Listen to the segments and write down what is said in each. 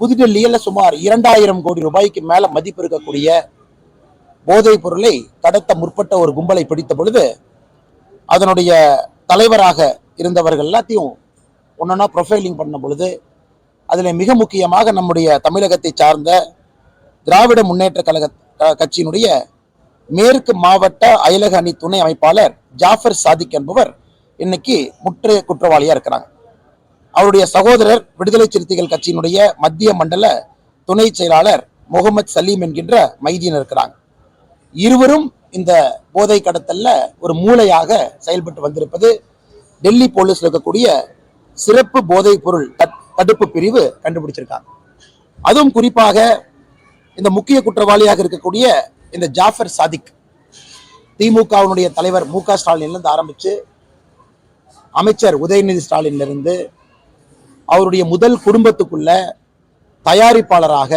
புதுடெல்லியில் சுமார் இரண்டாயிரம் கோடி ரூபாய்க்கு மேல மதிப்பு இருக்கக்கூடிய போதைப் பொருளை கடத்த முற்பட்ட ஒரு கும்பலை பிடித்த பொழுது அதனுடைய தலைவராக இருந்தவர்கள் எல்லாத்தையும் ஒன்றா ப்ரொஃபைலிங் பண்ண பொழுது அதில் மிக முக்கியமாக நம்முடைய தமிழகத்தை சார்ந்த திராவிட முன்னேற்ற கழக க- கட்சியினுடைய மேற்கு மாவட்ட அயலக அணி துணை அமைப்பாளர் ஜாஃபர் சாதிக் என்பவர் இன்னைக்கு முற்றைய குற்றவாளியாக இருக்கிறாங்க. அவருடைய சகோதரர் விடுதலை சிறுத்தைகள் கட்சியினுடைய மத்திய மண்டல துணை செயலாளர் முகமது சலீம் என்கின்ற மைதீன் இருக்கிறாங்க. இருவரும் இந்த போதை கடத்தல்ல ஒரு மூளையாக செயல்பட்டு வந்திருப்பது டெல்லி போலீஸ்ல இருக்கக்கூடிய சிறப்பு போதைப் பொருள் தட்- தடுப்பு பிரிவு கண்டுபிடிச்சிருக்காங்க. அதுவும் குறிப்பாக இந்த முக்கிய குற்றவாளியாக இருக்கக்கூடிய இந்த ஜாஃபர் சாதிக் திமுகவினுடைய தலைவர் மு க ஸ்டாலின்லேருந்து ஆரம்பிச்சு அமைச்சர் உதயநிதி ஸ்டாலின்லேருந்து அவருடைய முதல் குடும்பத்துக்குள்ள தயாரிப்பாளராக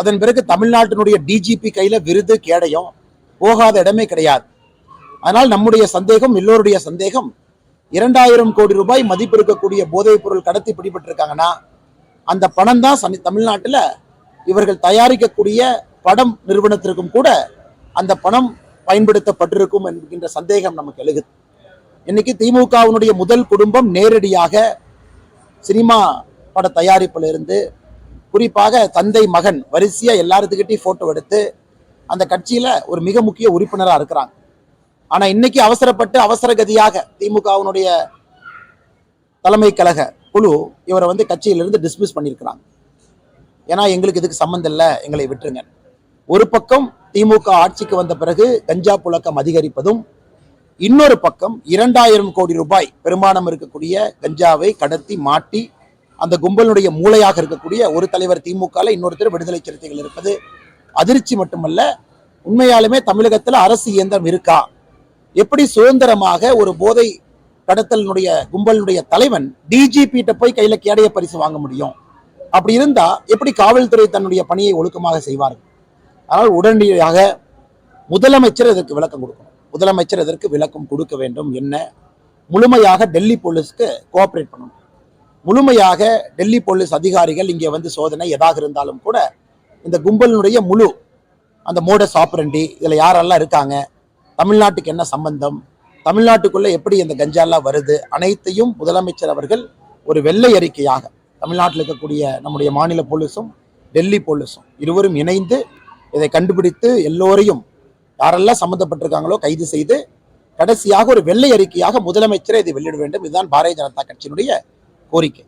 அதன் பிறகு தமிழ்நாட்டினுடைய டிஜிபி கையில விருது கேடயம் போகாத இடமே கிடையாது. அதனால் நம்முடைய சந்தேகம் எல்லோருடைய சந்தேகம் இரண்டாயிரம் கோடி ரூபாய் மதிப்பு இருக்கக்கூடிய போதைப் பொருள் கடத்தி பிடிபட்டிருக்காங்கன்னா அந்த பணம் தான் சனி தமிழ்நாட்டில் இவர்கள் தயாரிக்கக்கூடிய படம் நிறுவனத்திற்கும் கூட அந்த பணம் பயன்படுத்தப்பட்டிருக்கும் என்கின்ற சந்தேகம் நமக்கு எழுகுது. இன்னைக்கு திமுகவினுடைய முதல் குடும்பம் நேரடியாக சினிமா பட தயாரிப்பில் இருந்து குறிப்பாக தந்தை மகன் வரிசையாக எல்லாத்துக்கிட்டையும் ஃபோட்டோ எடுத்து அந்த கட்சியில் ஒரு மிக முக்கிய உறுப்பினராக இருக்கிறாங்க. ஆனால் இன்னைக்கு அவசரப்பட்டு அவசர கதியாக திமுகவினுடைய தலைமை கழக குழு இவரை வந்து கட்சியிலிருந்து டிஸ்மிஸ் பண்ணியிருக்கிறாங்க. ஏன்னா எங்களுக்கு இதுக்கு சம்மந்தம் இல்லை எங்களை விட்டுருங்க. ஒரு பக்கம் திமுக ஆட்சிக்கு வந்த பிறகு கஞ்சா புழக்கம் அதிகரிப்பதும் இன்னொரு பக்கம் இரண்டாயிரம் கோடி ரூபாய் பெருமானம் இருக்கக்கூடிய கஞ்சாவை கடத்தி மாட்டி அந்த கும்பலுடைய மூளையாக இருக்கக்கூடிய ஒரு தலைவர் திமுக இன்னொருத்தர் விடுதலை சிறுத்தைகள் இருப்பது அதிர்ச்சி மட்டுமல்ல உண்மையாலுமே தமிழகத்தில் அரசு இயந்திரம் இருக்கா? எப்படி சுதந்திரமாக ஒரு போதை கடத்தலினுடைய கும்பலினுடைய தலைவன் டிஜிபிட்ட போய் கையில கேடைய பரிசு வாங்க முடியும்? அப்படி இருந்தா எப்படி காவல்துறை தன்னுடைய பணியை ஒழுக்கமாக செய்வார்கள்? ஆனால் உடனடியாக முதலமைச்சர் இதற்கு விளக்கம் கொடுக்கணும். முதலமைச்சர் இதற்கு விளக்கம் கொடுக்க வேண்டும் என்ன? முழுமையாக டெல்லி போலீஸ்க்கு கோஆப்ரேட் பண்ணணும். முழுமையாக டெல்லி போலீஸ் அதிகாரிகள் இங்கே வந்து சோதனை எதாக இருந்தாலும் கூட இந்த கும்பலினுடைய முழு அந்த மோடஸ் ஆப்ரண்டி இதில் யாரெல்லாம் இருக்காங்க? தமிழ்நாட்டுக்கு என்ன சம்பந்தம்? தமிழ்நாட்டுக்குள்ளே எப்படி இந்த கஞ்சாலாம் வருது? அனைத்தையும் முதலமைச்சர் அவர்கள் ஒரு வெள்ளை அறிக்கையாக தமிழ்நாட்டில் இருக்கக்கூடிய நம்முடைய மாநில போலீஸும் டெல்லி போலீஸும் இருவரும் இணைந்து இதை கண்டுபிடித்து எல்லோரையும் யாரெல்லாம் சம்மந்தப்பட்டிருக்காங்களோ கைது செய்து கடைசியாக ஒரு வெள்ளை அறிக்கையாக முதலமைச்சரை இதை வெளியிட வேண்டும். இதுதான் பாரதிய ஜனதா கட்சியினுடைய கோரிக்கை.